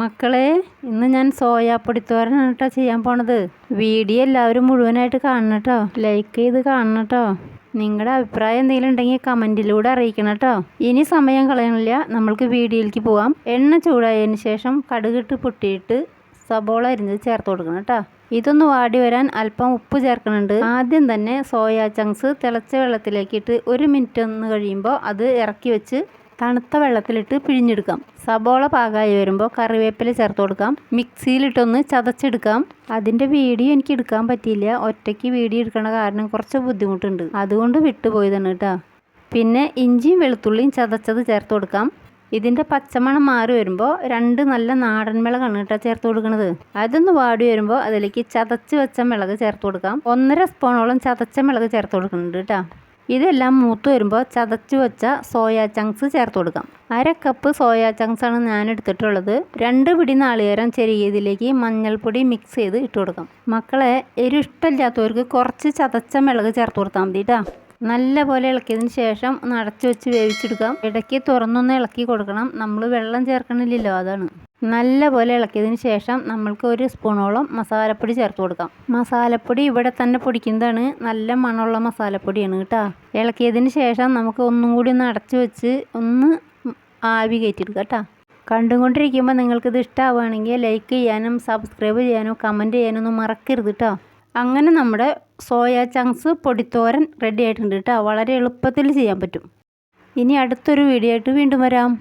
മക്കളെ ഇന്ന് ഞാൻ സോയാപ്പൊടിത്തോരനാണ് കേട്ടോ ചെയ്യാൻ പോണത്. വീഡിയോ എല്ലാവരും മുഴുവനായിട്ട് കാണണം കേട്ടോ ലൈക്ക് ചെയ്ത് കാണണം കേട്ടോ നിങ്ങളുടെ അഭിപ്രായം എന്തെങ്കിലും ഉണ്ടെങ്കിൽ കമന്റിലൂടെ അറിയിക്കണം കേട്ടോ ഇനി സമയം കളയണില്ല. നമ്മൾക്ക് വീഡിയോയിലേക്ക് പോവാം. എണ്ണ ചൂടായതിന് ശേഷം കടുകിട്ട് പൊട്ടിയിട്ട് സബോള അരിഞ്ഞത് ചേർത്ത് കൊടുക്കണം കേട്ടോ ഇതൊന്ന് വാടി വരാൻ അല്പം ഉപ്പ് ചേർക്കുന്നുണ്ട് ആദ്യം തന്നെ സോയാ ചങ്ക്സ് തിളച്ച വെള്ളത്തിലേക്കിട്ട് ഒരു മിനിറ്റ് ഒന്ന് കഴിയുമ്പോൾ അത് ഇറക്കി വെച്ച് തണുത്ത വെള്ളത്തിലിട്ട് പിഴിഞ്ഞെടുക്കാം. സബോള പാകമായി വരുമ്പോൾ കറിവേപ്പില ചേർത്ത് കൊടുക്കാം. മിക്സിയിലിട്ടൊന്ന് ചതച്ചെടുക്കാം. അതിന്റെ വീഡിയോ എനിക്ക് എടുക്കാൻ പറ്റിയില്ല. ഒറ്റയ്ക്ക് വീഡിയോ എടുക്കണ കാരണം കുറച്ച് ബുദ്ധിമുട്ടുണ്ട്. അതുകൊണ്ട് വിട്ടുപോയതാണ് കേട്ടോ. പിന്നെ ഇഞ്ചിയും വെളുത്തുള്ളിയും ചതച്ചത് ചേർത്ത് കൊടുക്കാം. ഇതിന്റെ പച്ചമണം മാറി വരുമ്പോൾ രണ്ട് നല്ല നാടൻ മിളകാണ് കേട്ടോ ചേർത്ത് കൊടുക്കുന്നത് അതൊന്ന് വാടി വരുമ്പോൾ അതിലേക്ക് ചതച്ച് വെച്ച മിളക് ചേർത്ത് കൊടുക്കാം. ഒന്നര സ്പൂണോളം ചതച്ച മിളക് ചേർത്ത് കൊടുക്കുന്നുണ്ട് കേട്ടോ. ഇതെല്ലാം മൂത്ത് വരുമ്പോൾ ചതച്ച് വെച്ച സോയാ ചങ്ക്സ് ചേർത്ത് കൊടുക്കാം. അര കപ്പ് സോയാ ചങ്ക്സ് ആണ് ഞാൻ എടുത്തിട്ടുള്ളത്. രണ്ട് പിടി നാളികേരം ചെറിയതിലേക്ക് മഞ്ഞൾപ്പൊടി മിക്സ് ചെയ്ത് ഇട്ട് കൊടുക്കാം. മക്കളെ എരിവ് ഇഷ്ടമില്ലാത്തവർക്ക് കുറച്ച് ചതച്ച മിളക് ചേർത്ത് കൊടുത്താൽ മതി കേട്ടോ നല്ല പോലെ ഇളക്കിയതിന് ശേഷം ഒന്ന് വെച്ച് വേവിച്ചെടുക്കാം. ഇടയ്ക്ക് തുറന്നൊന്ന് ഇളക്കി കൊടുക്കണം. നമ്മൾ വെള്ളം ചേർക്കണില്ലല്ലോ അതാണ്. നല്ല പോലെ ഇളക്കിയതിന് ശേഷം നമ്മൾക്ക് ഒരു സ്പൂണോളം മസാലപ്പൊടി ചേർത്ത് കൊടുക്കാം. മസാലപ്പൊടി ഇവിടെ തന്നെ പൊടിക്കുന്നതാണ്. നല്ല മണമുള്ള മസാലപ്പൊടിയാണ് കേട്ടോ. ഇളക്കിയതിന് ശേഷം നമുക്ക് ഒന്നും കൂടി ഒന്ന് അടച്ചു വെച്ച് ഒന്ന് ആവി കയറ്റിയെടുക്കുക കേട്ടോ. കണ്ടുകൊണ്ടിരിക്കുമ്പോൾ നിങ്ങൾക്കിത് ഇഷ്ടമാവുകയാണെങ്കിൽ ലൈക്ക് ചെയ്യാനും സബ്സ്ക്രൈബ് ചെയ്യാനും കമന്റ് ചെയ്യാനും ഒന്നും മറക്കരുത് കേട്ടോ. അങ്ങനെ നമ്മുടെ സോയ ചങ്ക്സ് പൊടിത്തോരൻ റെഡി ആയിട്ടുണ്ട് കേട്ടോ. വളരെ എളുപ്പത്തിൽ ചെയ്യാൻ പറ്റും. ഇനി അടുത്തൊരു വീഡിയോ ആയിട്ട് വീണ്ടും വരാം.